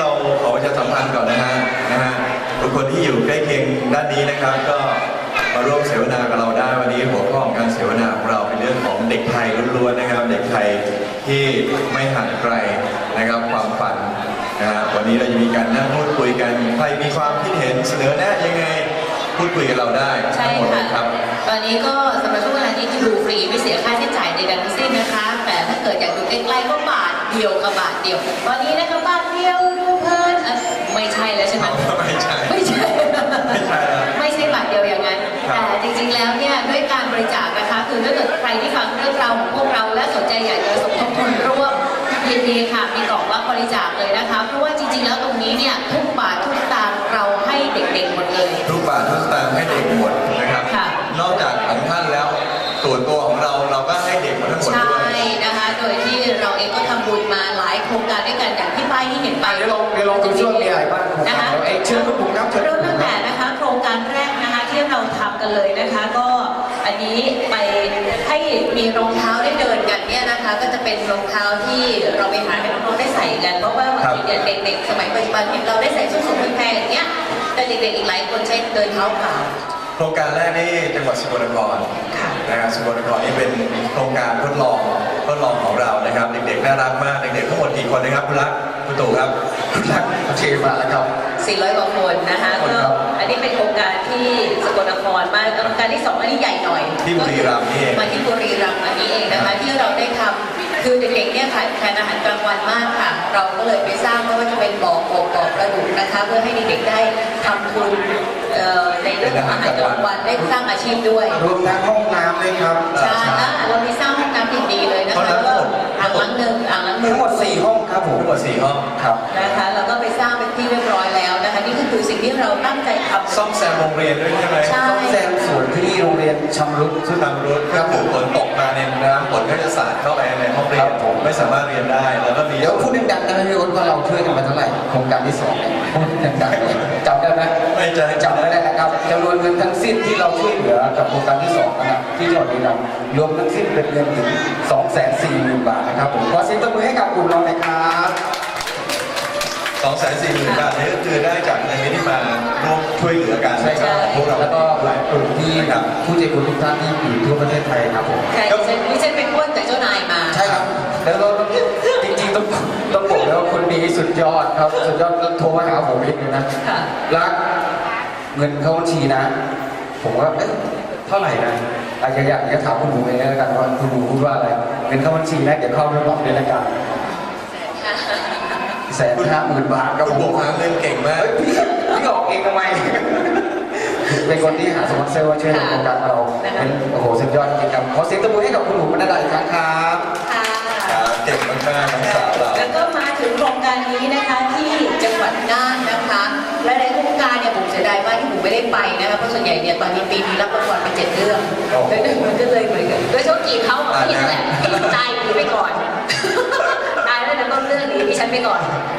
เราขอประชาสัมพันธ์ก่อนนะฮะนะฮะบุคคลที่อยู่ใกล้เคียงด้านนี้นะครับ ก็มาร่วมเสวนากับเราได้วันนี้หัวข้อของการเสวนาของเราเป็นเรื่องของเด็กไทยล้วนๆนะครับ เด็กไทยที่ไม่ห่างไกลนะครับความฝันนะฮะวันนี้เราจะมีการนั่งพูดคุยกันใครมีความคิดเห็นเสนอแนะยังไงพูดคุยกับเราได้ใช่ทั้งหมดค่ะครับ ตอนนี้ก็สำหรับช่วงเวลานี้ที่ดูฟรีไม่เสียค่าใช้จ่ายใดๆทั้งสิ้นนะคะ แต่ถ้าเกิดอยากดูใกล้ๆก็บาท เดียวกับบาทเดียว ตอนนี้นะคะบาทเดียวดูเพลินอะไม่ใช่แล้วใช่ไหมไม่ใช่ ไม่ใช่ ไม่ใช่แล้วไม่ใช่บาทเดียวอย่างนั้นครับแต่จริงๆแล้วเนี่ยด้วยการบริจาคนะคะ คือถ้าเกิดใครที่ฟังเรื่องราวของพวกเราและสนใจอยากจะสมทบทุนร่วมยินดีค่ะมีกล่องรับบริจาคเลยนะคะ เพราะว่าจริงๆแล้วตรงนี้เนี่ยทุกบาททุกสตางค์เราให้เด็กๆหมดเลย ทุกบาททุกสตางค์ให้เด็กหมดนะครับค่ะนอกจากของท่านแล้วส่วนตัว เราเองเชิญคุณบุ๋มครับเชิญเริ่คุมณบุ๋ตั้มงคแต่รับ นะคะโครงการแรกนะคะที่เราทำกันเลยนะคะ ก็อันนี้ไปให้มีรองเท้าได้เดินกันเนี่ยนะคะ ก็จะเป็นรองเท้าที่เราไปหาให้น้องๆได้ใส่กันเพราะว่าบางทีเนี่ยเด็กๆสมัยปัจจุบันเนี่ยเราได้ใส่ส้นสูงแพงๆอย่างเงี้ยแต่เด็กๆอีกหลายคนใช้เดินเท้าเปล่า โครงการแรกนี่จังหวัดสกลนครนะครับสกลนครนี่เป็นโครงการทดลองทดลองของเรานะครับ เด็กๆน่ารักมากเด็กๆทั้งหมดกี่คนนะครับคุณรักคุณตู่ครับคุณรักโอเคมาแล้วครับ 400กว่าคนนะคะคนก็ครับอันนี้เป็นโครงการที่สกลนครมาโครงการที่สองอันนี้ใหญ่หน่อยที่บุรีรัมย์นี่เองมาที่บุรีรัมย์อันนี้เองนะคะ ที่เราได้ทำคือเด็กๆเนี่ยขาดแคลนอาหารกลางวันมากค่ะ เราก็เลยไปสร้างไม่ว่าจะเป็นบ่อกบบ่อประดุกนะคะ เพื่อให้เด็กๆได้ทำทุนเอ่อในเรื่องของอาหารกลางวันได้สร้างอาชีพด้วยรวมทั้งห้องน้ำด้วยครับใช่อะเรามีสร้างห้องน้ำอย่างดีเลยนะคะแล้วก็อ่างล้างหนึ่งอ่างล้างมืทั้องหมด4ห้องครับผมทั้งหมดสี่ห้องครับนะคะแล้วก็ไปสร้างเป็นที่เรียบร้อยแล้วนะ คะนี่ก็คือสิ่งที่เราตั้งใจทำ ซ่อมแซมโรงเรียนด้วยใช่ไหมใช่ต้องแซมสวนที่โรงเรียนชำรุด ซึ่งทางรถก็คือฝนตกมาเนี่ยน้ำฝนก็จะสาดเข้าไปในห้องเรียครันบผม ไม่สามารถเรียนได้ แล้วก็มี เดี๋ยวพูดดังๆกันนะพี่อ้นว่าเราช่วยกันมาเท่าไหร่โครงการที่สองเนี่ยพูดดังๆเลยจำได้ไหมไม่จะจำไม่ได้นะครับจำนวนเงินทั้งสิ้นที่เราช่วยเหลือกับโครงการที่สองนะครับที่จังหวัดบุรีรัมย์รวมทั้งสิ้นเป็นเงินถึง2 4 0 0 0 0บาทนะครับผมขอเสียงตบมือให้กับกลุ่มเราหน่อยครับ สองแสนสี่หมื่นบาทนี่ก็คือได้จากเงินที่มาร่วมช่วยเหลือกันใช่ครับพวกเราแล้วก็กลุ่มที่ครับผู้ใจบุญทุกท่านที่อยู่ทั่วประเทศไทยครับผมใช่ดิฉันดิฉันเป็นพ้นจากเจ้านายมา ใช่ครับแล้วก็ต้องจริงๆต้องต้องบอกเลยว่าคนนี้สุดยอดครับสุดยอดโทรมาหาผมเองเลยนะค่ะรักเงินเข้าบัญชีนะ ผมว่าเอ๊ะเท่าไหร่นะอาจจะอยากจะถามคุณหนูเองแล้วกันว่าคุณหนูพูดว่าอะไรเงินเข้าบัญชีนะเดี๋ยวเข้าไปบอกเลยละกัน แสนห้าหมื่นบาทครับคุณผมบุกหาเงินเก่งมาก เฮ้ยพี่พี่ออกเองทำไม เป็นคนที่หาสปอนเซอร์มาช่วยในโครงการเราเป็นโอ้โหสุดยอดจริงๆครับขอเสียงตบมือให้กับคุณหนูมนัดดาอีกครั้งครับค่ะครับเก่งมากๆน้องสาวเราแล้วก็มาถึงโครงการนี้นะคะที่จังหวัดน่านนะคะและในโครงการเนี่ยผมเสียดายมากที่ผมไม่ได้ไปนะคะเพราะส่วนใหญ่เนี่ยตอนนี้ปีนี้รับรางวัลไปเจ็ดเรื่องแล้วมันก็เลยเหมือนกันโดยโชคดีเขาของพี่นั่นแหละพี่ตายหนีไปก่อน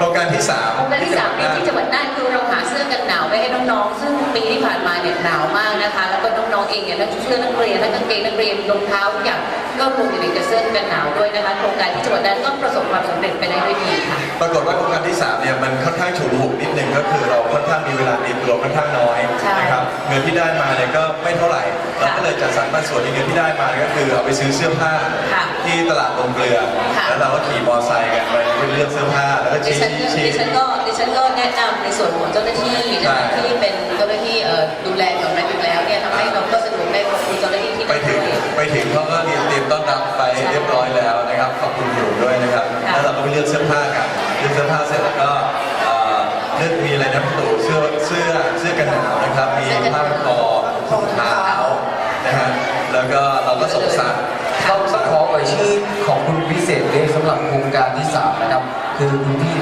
รงการที่สามโครงการที่สามเนี่ยที่จังหวัดน่านคือเราหาเสื้อกันหนาวไว้ให้น้องๆ ซึ่งปีที่ผ่านมาเนี่ยหนาวมากนะคะ แล้วก็น้องๆเองเนี่ยทั้งเสื้อนักเรียนทั้งกางเกงนักเรียนรองเท้าทุกอย่าง ก็รวมอยู่ในกระเสื้อกันหนาวด้วยนะคะ โครงการที่จังหวัดน่านก็ประสบความสำเร็จไปได้ด้วยดีค่ะ ปรากฏว่าโครงการที่สามเนี่ยมันค่อนข้างฉุกละหุกนิดนึงก็คือเราค่อนข้างมีเวลาเตรียมตัวค่อนข้างน้อยใช่นะครับเงินที่ได้มาเนี่ยก็ไม่เท่าไหร่เราก็เลยจัดสรรบางส่วนในเงินที่ได้มาก็คือเอาไปซื้อเสื้อผ้าค่ะที่ตลาดลงเกลือ ค่ะ แล้วเราก็ขี่มอไซค์กันไปเลือกเสื้อผ้าแล้วก็ดิชี้ฉันก็ชี้ดิฉันก็ดิฉันก็แนะนำในส่วนของเจ้าหน้าที่นะคะใช่ที่เป็นเจ้าหน้าที่เอ่อดูแลแถวนั้นอยู่แล้ว ถึงเขาก็เตรียมเตรียมต้อนรับไปใช่เรียบร้อยแล้วนะครับขอบคุณอยู่ด้วยนะครับค่ะแล้วเราก็ไปเลือกเสื้อผ้ากันเลือกเสื้อผ้าเสร็จแล้วก็เอ่อเลือกมีอะไรนะพี่ตู่เสื้อเสื้อเสื้อกันหนาวนะครับ มีผ้าพันคอรองเท้านะฮะแล้วก็เราก็ส่งสัตว์ต้องต้องขอเอ่ยชื่อของคุณพิเศษเลยสำหรับโครงการที่สามนะครับ คือคุณพี่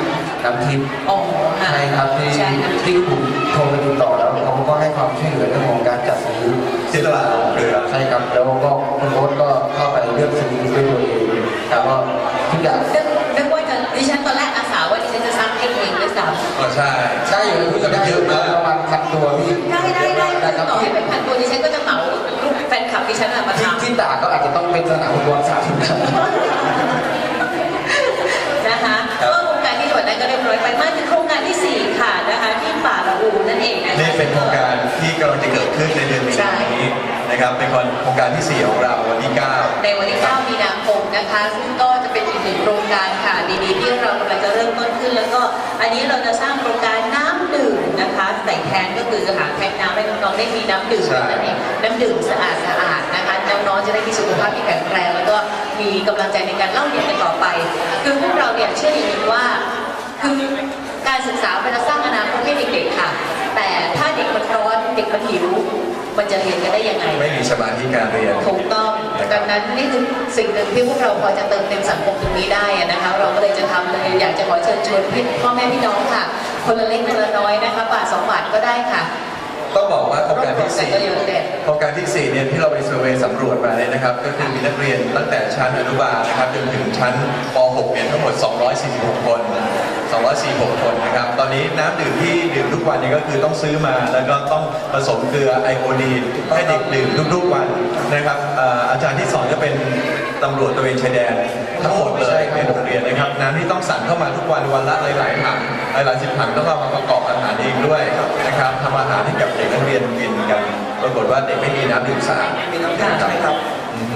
น้ำทิพย์อ๋อค่ะ ใช่ครับที่ใช่ค่ะ ที่ผมโทรไปติดต่อแล้วเขาก็ให้ความช่วยเหลือเรื่องของการจัดซื้อ ที่ตลาดลงเกลือใช่ครับแล้วก็คุณโอ๊ตก็เข้าไปเลือกซื้อด้วยตัวเองแต่ว่าทุกอย่างนึกนึกว่าจะดิฉันตอนแรกอาสาว่าดิฉันจะสร้างให้เองด้วยซ้ำก็ใช่ใช่อยู่ที่จะได้เยอะมากประมาณพันตัวพี่ได้ได้ได้ได้ครับต่อให้ที่เป็นพันตัวดิฉันก็จะเหมาลูกแฟนคลับดิฉันอะมาทที่ที่ตากก็อาจจะต้องเป็นสนามฟุตบอลสาธิตำนะคะก็โครงการที่จังหวัดนั้นก็เรียบร้อยไปมาถึงโครงการที่สี่ค่ะนะคะที่ป่าละอูนั่นเองนะคะนี่เป็นโครงการที่กำลังจะเกิดขึ้นในเดือนมีนาคม นี้นะครับเป็นโครงการที่ 4 ของเราวันที่ 9 ในวันที่ 9 มีนาคมนะคะ ซึ่งก็จะเป็นอีกหนึ่งโครงการค่ะดีๆที่เรากำลังจะเริ่มต้นขึ้น แล้วก็อันนี้เราจะสร้างโครงการน้ำดื่มนะคะใส่แทนก็คือจะหาแพ็คน้ำให้น้องๆได้มีน้ำดื่มใช่นั่นเองน้ำดื่มสะอาดสะอาดๆนะคะน้องๆจะได้มีสุขภาพที่แข็งแรงแล้วก็มีกำลังใจในการเล่าเรียนกันต่อไป คือพวกเราเนี่ยเชื่ออย่างหนึ่งว่าคือการศึกษาเป็นสร้างอนาคตให้เด็กๆค่ะ แต่ถ้าเด็กมันร้อนเด็กมันหิว มันจะเรียนกันได้ยังไง ไม่มีสมาธิการเรียน ถูกต้องดังนั้นนี่คือสิ่งหนึ่งที่พวกเราพอจะเติมเต็มสังคมตรงนี้ได้อะนะคะ เราก็เลยจะทำเลยอยากจะขอเชิญชวนพี่พ่อแม่พี่น้องค่ะ คนละเล็กคนละน้อยนะคะบาทสองบาทก็ได้ค่ะต้องบอกว่าโครงการที่แต่ก็เยอะเด็ด4โครงการที่ 4 เนี่ยที่เราไปเซอร์เวย์สำรวจมาเนี่ยนะครับ ก็คือมีนักเรียนตั้งแต่ชั้นอนุบาลนะครับจนถึงชั้นป .6 เนี่ยทั้งหมด 246 คน 246 คนนะครับตอน นี้น้ำดื่มที่ดื่มทุกวันเนี่ยก็คือต้องซื้อมาแล้วก็ต้องผสมเกลือไอโอดีนให้เด็กดื่มทุกๆวันนะครับเอ่ออาจารย์ที่สอนก็เป็นตำรวจตระเวนชายแดนทั้งหมดเลยในโรงเรียนนะครับน้ำที่ต้องสั่งเข้ามาทุกวันวันละหลายๆถังหลายๆสิบถังต้องเอามาประกอบอาหารเองด้วยนะครับทำอาหารให้กับเด็กนักเรียนกินกันปรากฏว่าเด็กไม่มีน้ำดื่มสะอาดมีน้ำดื่มใช่ไหมครับอืม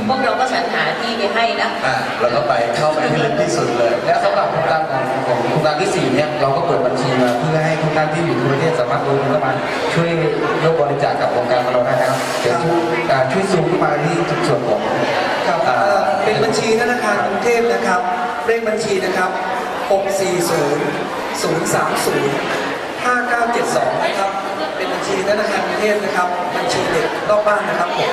พวกเราก็สรรหาที่ไปให้นะอะเราก็ไปเข้าไปให้ลึกที่สุดเลย และสำหรับโครงการของของโครงการที่สี่เนี่ยเราก็เปิดบัญชีมาเพื่อให้ทุกท่านที่อยู่ทั่วประเทศสามารถโอนเงินเข้ามาช่วยร่วมบริจาคกับโครงการของเราได้นะครับเดี๋ยวช่วยอ่าช่วยซูมเข้ามาที่ส่วนของ ครับเอ่อเป็นบัญชีธนาคารกรุงเทพนะครับ เลขบัญชีนะครับ 640 030 5972 นะครับ เป็นบัญชีธนาคารกรุงเทพนะครับ บัญชีเด็กนอกบ้านนะครับผม